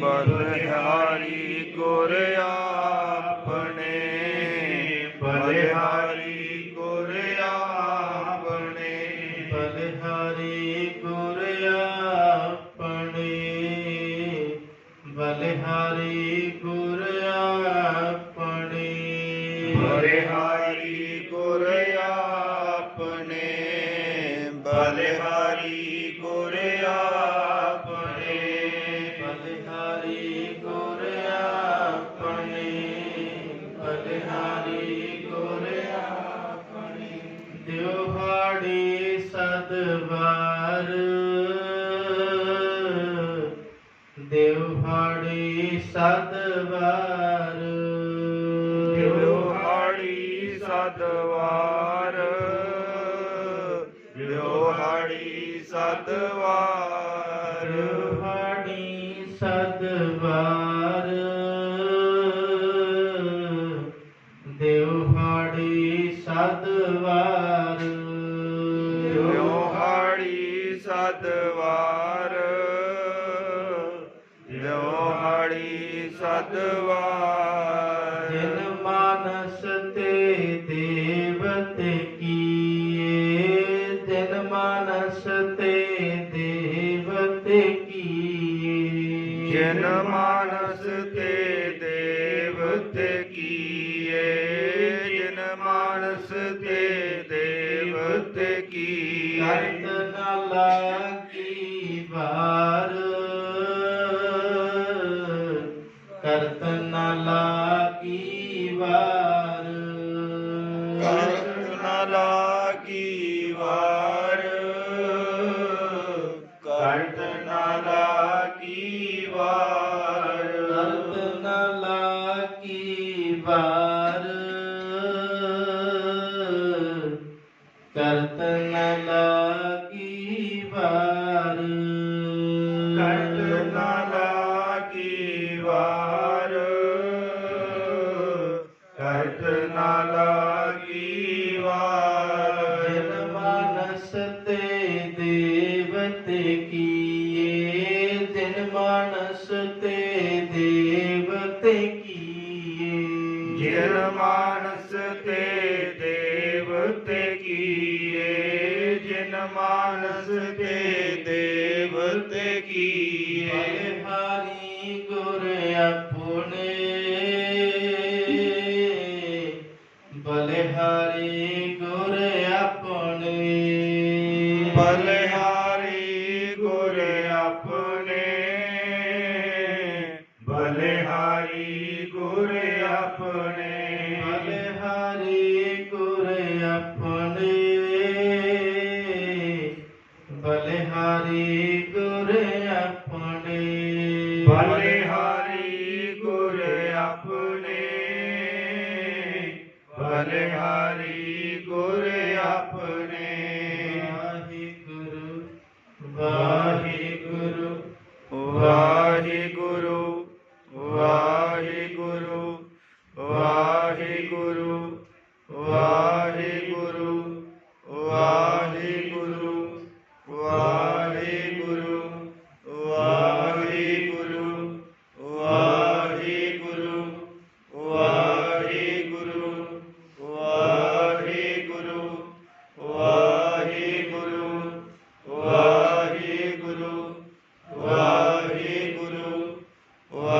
ਬਲਹਾਰੀ ਗੁਰ ਆਪਣੇ ਬਲਹਾਰੀ ਗੁਰ ਆਪਣੇ ਬਲਹਾਰੀ ਗੁਰ ਆਪਣੇ ਬਲਹਾਰੀ ਗੁਰ ਆਪਣੇ। ਬਲਹਾਰੀ ਗੁਰ ਆਪਣੇ ਬਲਹਾਰੀ ਸਤ ਵਾਰ ਦੇਵ ਹਾੜੀ ਸਤ ਵਾਰ ਦੇਵ ਹਾੜੀ ਸਤ ਦੇਵ ਹਾੜੀ ਸਤ ਹਾੜੀ ਸਤ ਦੇਵ ਹਾੜੀ ਸਤ ਸਦਵਾਰ ਵਿਹਾੜੀ ਸਦਵਾਰ ਜਿਨ ਮਾਨਸ ਤੇ ਦੇਵਤੇ ਕੀਏ ਜਿਨ ਮਾਨਸ ਤੇ ਦੇਵਤੇ ਕੀਏ। ਜਿਨ ਮਾਨਸ ਤੇ ਦੇਵਤੇ ਕੀਏ ਜਿਨ ਮਾਨਸ ਤੇ ਕੀਏ ਕਰਤ ਨਾਲਾ ਕੀ ਵਾਰ? ਕਰਤ ਨਾਲਾ ਕੀ ਵਾਰ? ਕਰਤ ਨ ਲਾਗੀ ਵਾਰ? ਕਰਤ ਨ ਲਾਗੀ ਵਾਰ? ਕਰਤ ਨਾਲਾ ਕੀ ਵਾਰ? ਕਰਤ ਨਾਲਾ ਕੀ ਵਾਰ। ਕਰਤ ਨ ਲਾਗੀ ਵਾਰ। ਕਰਤ ਨ ਲਾਗੀ ਵਾਰ। ਜਿਨ ਮਾਨਸ ਤੇ ਦੇਵਤੇ ਕੀਏ। ਜਿਨ ਮਾਨਸ ਤੇ ਦੇਵਤੇ ਕੀਏ। ਜਿਨ ਮਾਨਸ ਤੇ ਮਾਨਸ ਤੇ ਦੇਵਤੇ ਕੀਏ। ਬਲਿਹਾਰੀ ਗੁਰ ਆਪਣੇ ਬਲਿਹਾਰੀ ਗੁਰ ਆਪਣੇ ਬਲਿਹਾਰੀ ਗੁਰ ਆਪਣੇ ਬਲਿਹਾਰੀ ਗੁਰ ਆਪਣੇ ਗੁਰ ਆਪਣੇ ਬਲਿਹਾਰੀ ਗੁਰ ਆਪਣੇ। ਬਲਿਹਾਰੀ ਗੁਰ ਆਪਣੇ। ਵਾਹਿਗੁਰੂ ਵਾਹਿਗੁਰੂ ਵਾਹਿਗੁਰੂ। Wow.